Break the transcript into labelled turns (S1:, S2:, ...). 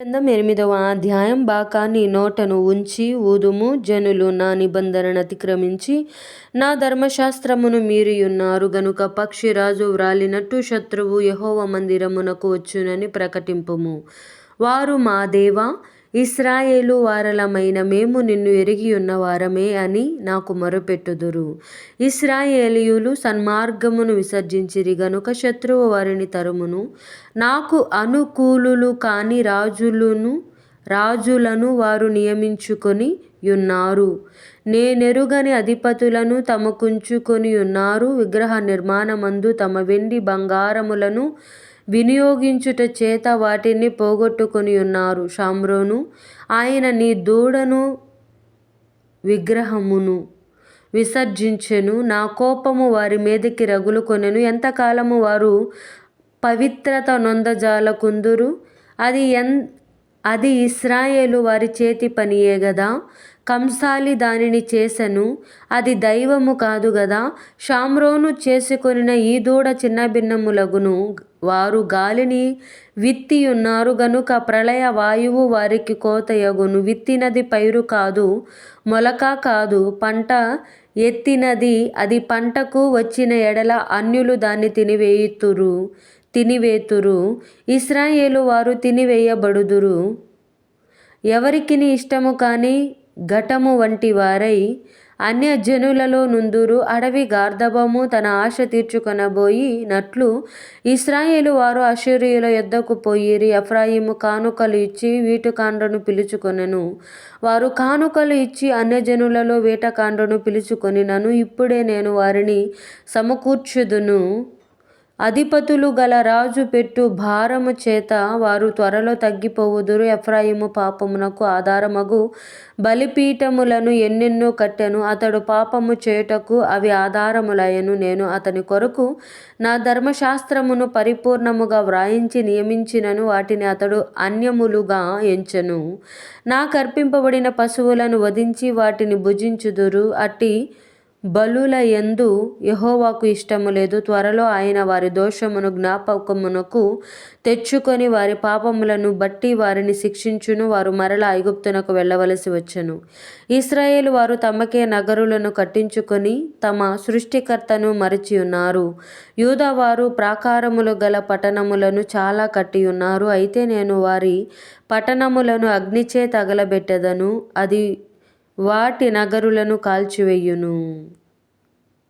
S1: గ్రంథం ఎనిమిదవ అధ్యాయం బాకా నీ నోటను ఉంచి ఊదుము జనులు నా నిబంధనను అతిక్రమించి నా ధర్మశాస్త్రమును మీరియున్నారు. గనుక పక్షిరాజు వ్రాలినట్టు శత్రువు యహోవ మందిరమునకు వచ్చునని ప్రకటింపుము. వారు మా దేవా ఇస్రాయేలు వారలమైన మేము నిన్ను ఎరిగి ఉన్న వారమే అని నాకు మొరపెట్టుదురు. ఇస్రాయేలీయులు సన్మార్గమును విసర్జించిరి గనుక శత్రువు వారిని తరుమును. నాకు అనుకూలులు కాని రాజులను రాజులను వారు నియమించుకొని ఉన్నారు. నేనెరుగని అధిపతులను తమకుంచుకొని ఉన్నారు. విగ్రహ నిర్మాణమందు తమ వెండి బంగారములను వినియోగించుట చేత వాటిని పోగొట్టుకొని ఉన్నారు. షామ్రోను ఆయన నీ దూడను విగ్రహమును విసర్జించెను. నా కోపము వారి మీదకి రగులుకొనెను ఎంతకాలము వారు పవిత్రత నొందజాలకుందురు అది ఎన్ అది ఇస్రాయేలు వారి చేతి పనియే గదా? కంసాలి దానిని చేసెను. అది దైవము కాదు గదా? షామ్రోను చేసుకొనిన ఈ దూడ చిన్న భిన్నములగును వారు గాలిని విత్తియున్నారు. గనుక ప్రళయ వాయువు వారికి కోతయగును విత్తినది పైరు కాదు మొలక కాదు పంట ఎత్తినది. అది పంటకు వచ్చిన ఎడల అన్యులు దాన్ని తినివేయుతురు తినివేతురు. ఇస్రాయేలు వారు తినివేయబడుదురు. ఎవరికిని ఇష్టము కాని ఘటము వంటి వారై అన్యజనులలో నుందురు అడవి గార్ధబము తన ఆశ తీర్చుకొనబోయినట్లు ఇస్రాయేలు వారు అషూరియుల యొద్దకు పోయిరి ఎఫ్రాయిము కానుకలు ఇచ్చి వీటకాండ్రను పిలుచుకొనెను. వారు కానుకలు ఇచ్చి అన్యజనులలో వేటకాండ్రను పిలుచుకొనినను. ఇప్పుడే నేను వారిని సమకూర్చుదును. అధిపతులు గల రాజు పెట్టు భారము చేత వారు త్వరలో తగ్గిపోవుదురు. ఎఫ్రాయిము పాపమునకు ఆధారమగు బలిపీఠములను ఎన్నెన్నో కట్టెను. అతడు పాపము చేయుటకు అవి ఆధారములయను. నేను అతని కొరకు నా ధర్మశాస్త్రమును పరిపూర్ణముగా వ్రాయించి నియమించినను. వాటిని అతడు అన్యములుగా ఎంచెను. నాకర్పింపబడిన పశువులను వధించి వాటిని భుజించుదురు. అట్టి బలుల యందు యహోవాకు ఇష్టము లేదు. త్వరలో ఆయన వారి దోషమును జ్ఞాపకమునకు తెచ్చుకొని వారి పాపములను బట్టి వారిని శిక్షించును. వారు మరల ఐగుప్తునకు వెళ్ళవలసి వచ్చను. ఇస్రాయేలు వారు తమకే నగరులను కట్టించుకొని తమ సృష్టికర్తను మరిచి ఉన్నారు యూదవారు ప్రాకారములు గల పట్టణములను చాలా కట్టి ఉన్నారు అయితే నేను వారి పట్టణములను అగ్నిచే తగలబెట్టెదను. అది వాటి నగరులను కాల్చివేయును.